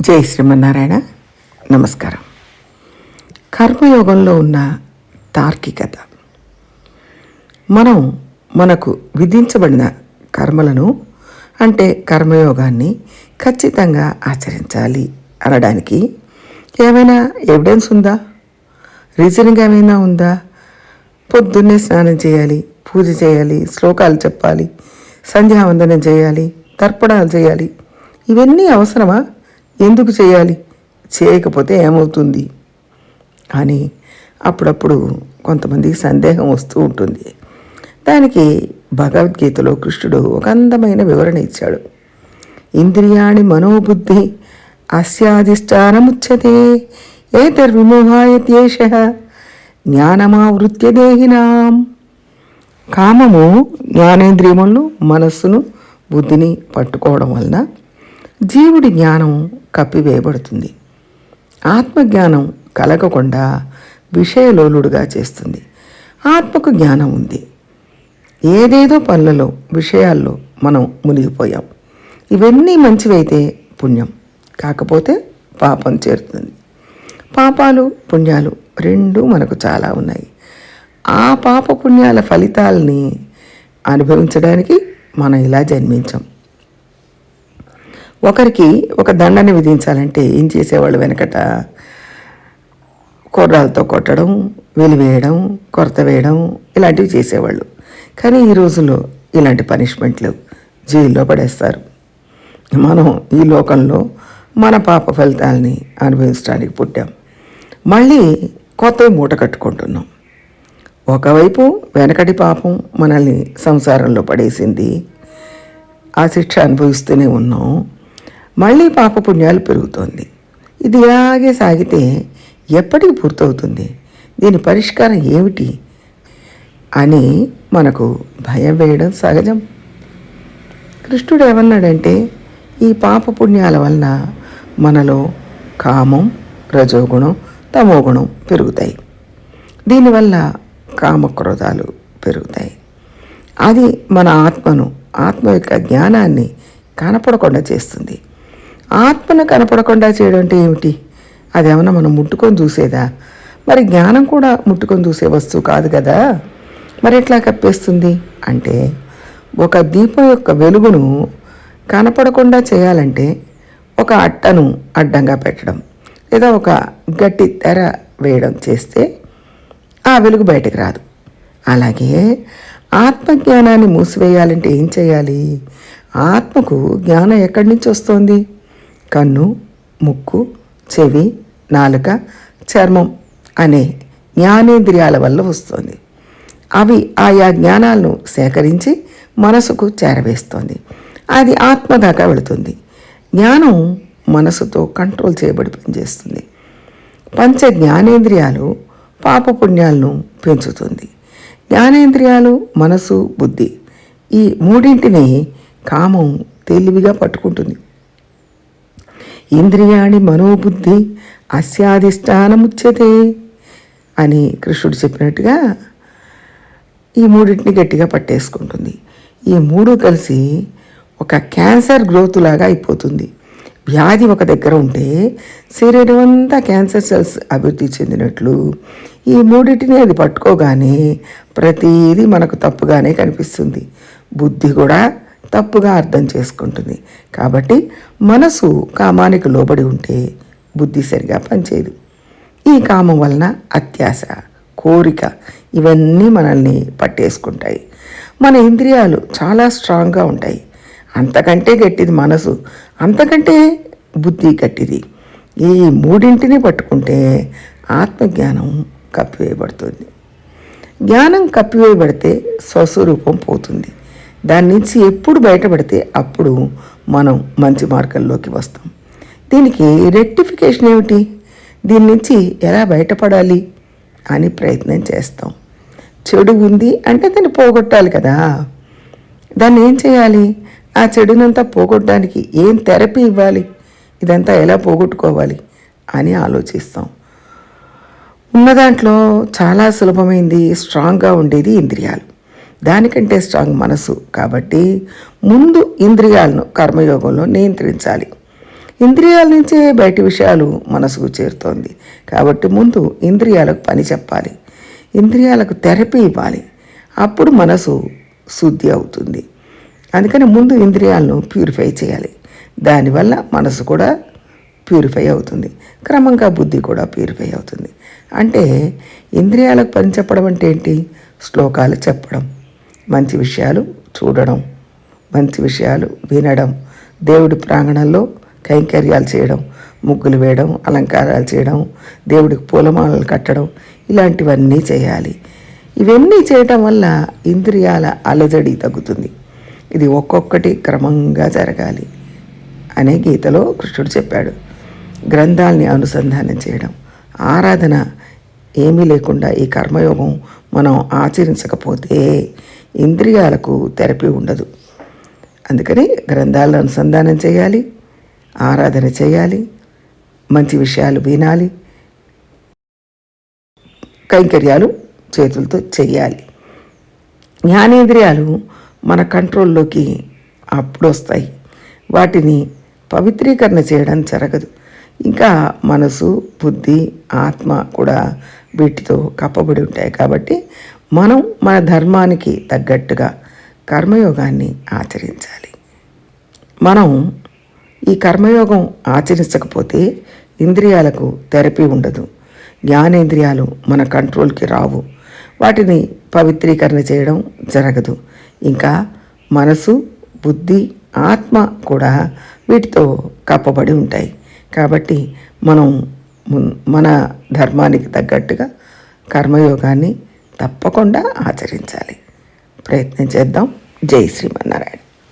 జై శ్రీమన్నారాయణ. నమస్కారం. కర్మయోగంలో ఉన్న తార్కికత. మనం మనకు విధించబడిన కర్మలను అంటే కర్మయోగాన్ని ఖచ్చితంగా ఆచరించాలి అనడానికి ఏమైనా ఎవిడెన్స్ ఉందా? రీజనింగ్ ఏమైనా ఉందా? పొద్దున్నే స్నానం చేయాలి పూజ చేయాలి శ్లోకాలు చెప్పాలి సంధ్యావందనం చేయాలి తర్పణాలు చేయాలి ఇవన్నీ అవసరమా? ఎందుకు చేయాలి? చేయకపోతే ఏమవుతుంది? అని అప్పుడప్పుడు కొంతమందికి సందేహం వస్తూ ఉంటుంది. దానికి భగవద్గీతలో కృష్ణుడు ఒక అందమైన వివరణ ఇచ్చాడు. ఇంద్రియాణి మనోబుద్ధి అస్యాధిష్టానముచ్యతే ఏతర్విమోహాయత్యేష జ్ఞానమావృత్య దేహినాం. కామము జ్ఞానేంద్రియములను మనస్సును బుద్ధిని పట్టుకోవడం వలన జీవుడి జ్ఞానం కప్పివేయబడుతుంది. ఆత్మజ్ఞానం కలగకుండా విషయలోలుడుగా చేస్తుంది. ఆత్మకు జ్ఞానం ఉంది. ఏదేదో పనులలో విషయాల్లో మనం మునిగిపోయాం. ఇవన్నీ మంచివైతే పుణ్యం. కాకపోతే పాపం చేరుతుంది. పాపాలు పుణ్యాలు రెండు మనకు చాలా ఉన్నాయి. ఆ పాప పుణ్యాల ఫలితాలని అనుభవించడానికి మనం ఇలా జన్మించాం. ఒకరికి ఒక దండని విధించాలంటే ఏం చేసేవాళ్ళు వెనకట? కుర్రాలతో కొట్టడం వెలివేయడం కొరత వేయడం ఇలాంటివి చేసేవాళ్ళు. కానీ ఈ రోజుల్లో ఇలాంటి పనిష్మెంట్లు జైల్లో పడేస్తారు. మనం ఈ లోకంలో మన పాప ఫలితాలని అనుభవించడానికి పుట్టాం. మళ్ళీ కొత్త మూట కట్టుకుంటున్నాం. ఒకవైపు వెనకటి పాపం మనల్ని సంసారంలో పడేసింది. ఆ శిక్ష అనుభవిస్తూనే ఉన్నాం. మళ్ళీ పాప పుణ్యాలు పెరుగుతోంది. ఇది ఇలాగే సాగితే ఎప్పటికి పూర్తవుతుంది? దీని పరిష్కారం ఏమిటి? అని మనకు భయం వేయడం సహజం. కృష్ణుడు ఏమన్నాడంటే ఈ పాప పుణ్యాల వలన మనలో కామం రజోగుణం తమోగుణం పెరుగుతాయి. దీనివల్ల కామక్రోధాలు పెరుగుతాయి. అది మన ఆత్మను ఆత్మ యొక్క జ్ఞానాన్ని కనపడకుండా చేస్తుంది. ఆత్మను కనపడకుండా చేయడం అంటే ఏమిటి? అదేమన్నా మనం ముట్టుకొని చూసేదా? మరి జ్ఞానం కూడా ముట్టుకొని చూసే వస్తువు కాదు కదా. మరి ఎట్లా కప్పేస్తుంది? అంటే ఒక దీపం యొక్క వెలుగును కనపడకుండా చేయాలంటే ఒక అట్టను అడ్డంగా పెట్టడం లేదా ఒక గట్టి తెర వేయడం చేస్తే ఆ వెలుగు బయటకు రాదు. అలాగే ఆత్మజ్ఞానాన్ని మూసివేయాలంటే ఏం చేయాలి? ఆత్మకు జ్ఞానం ఎక్కడి నుంచి వస్తోంది? కన్ను ముక్కు చెవి నాలుక చర్మం అనే జ్ఞానేంద్రియాల వల్ల వస్తుంది. అవి ఆయా జ్ఞానాలను సేకరించి మనసుకు చేరవేస్తుంది. అది ఆత్మ దాకా వెళుతుంది. జ్ఞానం మనసుతో కంట్రోల్ చేయబడి పనిచేస్తుంది. పంచ జ్ఞానేంద్రియాలు పాపపుణ్యాలను పెంచుతుంది. జ్ఞానేంద్రియాలు మనసు బుద్ధి ఈ మూడింటిని కామం తెలివిగా పట్టుకుంటుంది. ఇంద్రియాణి మనోబుద్ధి అస్యాధిష్టానముచ్యతే అని కృష్ణుడు చెప్పినట్టుగా ఈ మూడింటిని గట్టిగా పట్టేసుకుంటుంది. ఈ మూడు కలిసి ఒక క్యాన్సర్ గ్రోత్ లాగా అయిపోతుంది. వ్యాధి ఒక దగ్గర ఉంటే శరీరం అంతా క్యాన్సర్ సెల్స్ అభివృద్ధి చెందినట్లు ఈ మూడింటిని అది పట్టుకోగానే ప్రతిదీ మనకు తప్పుగానే కనిపిస్తుంది. బుద్ధి కూడా తప్పుగా అర్థం చేసుకుంటుంది. కాబట్టి మనసు కామానికి లోబడి ఉంటే బుద్ధి సరిగా పనిచేయదు. ఈ కామం వలన అత్యాశ కోరిక ఇవన్నీ మనల్ని పట్టేసుకుంటాయి. మన ఇంద్రియాలు చాలా స్ట్రాంగ్గా ఉంటాయి. అంతకంటే గట్టిది మనసు అంతకంటే బుద్ధి గట్టిది. ఈ మూడింటిని పట్టుకుంటే ఆత్మజ్ఞానం కప్పివేయబడుతుంది. జ్ఞానం కప్పివేయబడితే స్వస్వరూపం పోతుంది. దాని నుంచి ఎప్పుడు బయటపడితే అప్పుడు మనం మంచి మార్గంలోకి వస్తాం. దీనికి రెక్టిఫికేషన్ ఏమిటి? దీని నుంచి ఎలా బయటపడాలి అని ప్రయత్నం చేస్తాం. చెడు ఉంది అంటే దాన్ని పోగొట్టాలి కదా. దాన్ని ఏం చేయాలి? ఆ చెడునంతా పోగొట్టడానికి ఏం థెరపీ ఇవ్వాలి? ఇదంతా ఎలా పోగొట్టుకోవాలి అని ఆలోచిస్తాం. ఉన్న దాంట్లో చాలా సులభమైంది స్ట్రాంగ్గా ఉండేది ఇంద్రియాలు. దానికంటే స్ట్రాంగ్ మనసు కాబట్టి ముందు ఇంద్రియాలను కర్మయోగంలో నియంత్రించాలి. ఇంద్రియాల నుంచే బయటి విషయాలు మనసుకు చేరుతోంది. కాబట్టి ముందు ఇంద్రియాలకు పని చెప్పాలి. ఇంద్రియాలకు థెరపీ ఇవ్వాలి. అప్పుడు మనసు శుద్ధి అవుతుంది. అందుకని ముందు ఇంద్రియాలను ప్యూరిఫై చేయాలి. దానివల్ల మనసు కూడా ప్యూరిఫై అవుతుంది. క్రమంగా బుద్ధి కూడా ప్యూరిఫై అవుతుంది. అంటే ఇంద్రియాలకు పని చెప్పడం అంటే ఏంటి? శ్లోకాలు చెప్పడం. మంచి విషయాలు చూడడం మంచి విషయాలు వినడం దేవుడి ప్రాంగణంలో కైంకర్యాలు చేయడం ముగ్గులు వేయడం అలంకారాలు చేయడం దేవుడికి పూలమాలలు కట్టడం ఇలాంటివన్నీ చేయాలి. ఇవన్నీ చేయటం వల్ల ఇంద్రియాల అలజడి తగ్గుతుంది. ఇది ఒక్కొక్కటి క్రమంగా జరగాలి అనే గీతలో కృష్ణుడు చెప్పాడు. గ్రంథాల్ని అనుసంధానం చేయడం ఆరాధన ఏమీ లేకుండా ఈ కర్మయోగం మనం ఆచరించకపోతే ఇంద్రియాలకు థెరపీ ఉండదు. అందుకని గ్రంథాలను అనుసంధానం చేయాలి ఆరాధన చేయాలి మంచి విషయాలు వినాలి కైంకర్యాలు చేతులతో చెయ్యాలి జ్ఞానేంద్రియాలు మన కంట్రోల్లోకి అప్పుడు వస్తాయి వాటిని పవిత్రీకరణ చేయడం జరగదు. ఇంకా మనసు బుద్ధి ఆత్మ కూడా వీటితో కప్పబడి ఉంటాయి. కాబట్టి మనం మన ధర్మానికి తగ్గట్టుగా కర్మయోగాన్ని ఆచరించాలి. మనం ఈ కర్మయోగం ఆచరించకపోతే ఇంద్రియాలకు థెరపీ ఉండదు. జ్ఞానేంద్రియాలు మన కంట్రోల్కి రావు. వాటిని పవిత్రీకరణ చేయడం జరగదు. ఇంకా మనసు బుద్ధి ఆత్మ కూడా వీటితో కప్పబడి ఉంటాయి. కాబట్టి మనం మన ధర్మానికి తగ్గట్టుగా కర్మయోగాన్ని తప్పకుండా ఆచరించాలి. ప్రయత్నం చేద్దాం. జై శ్రీమన్నారాయణ.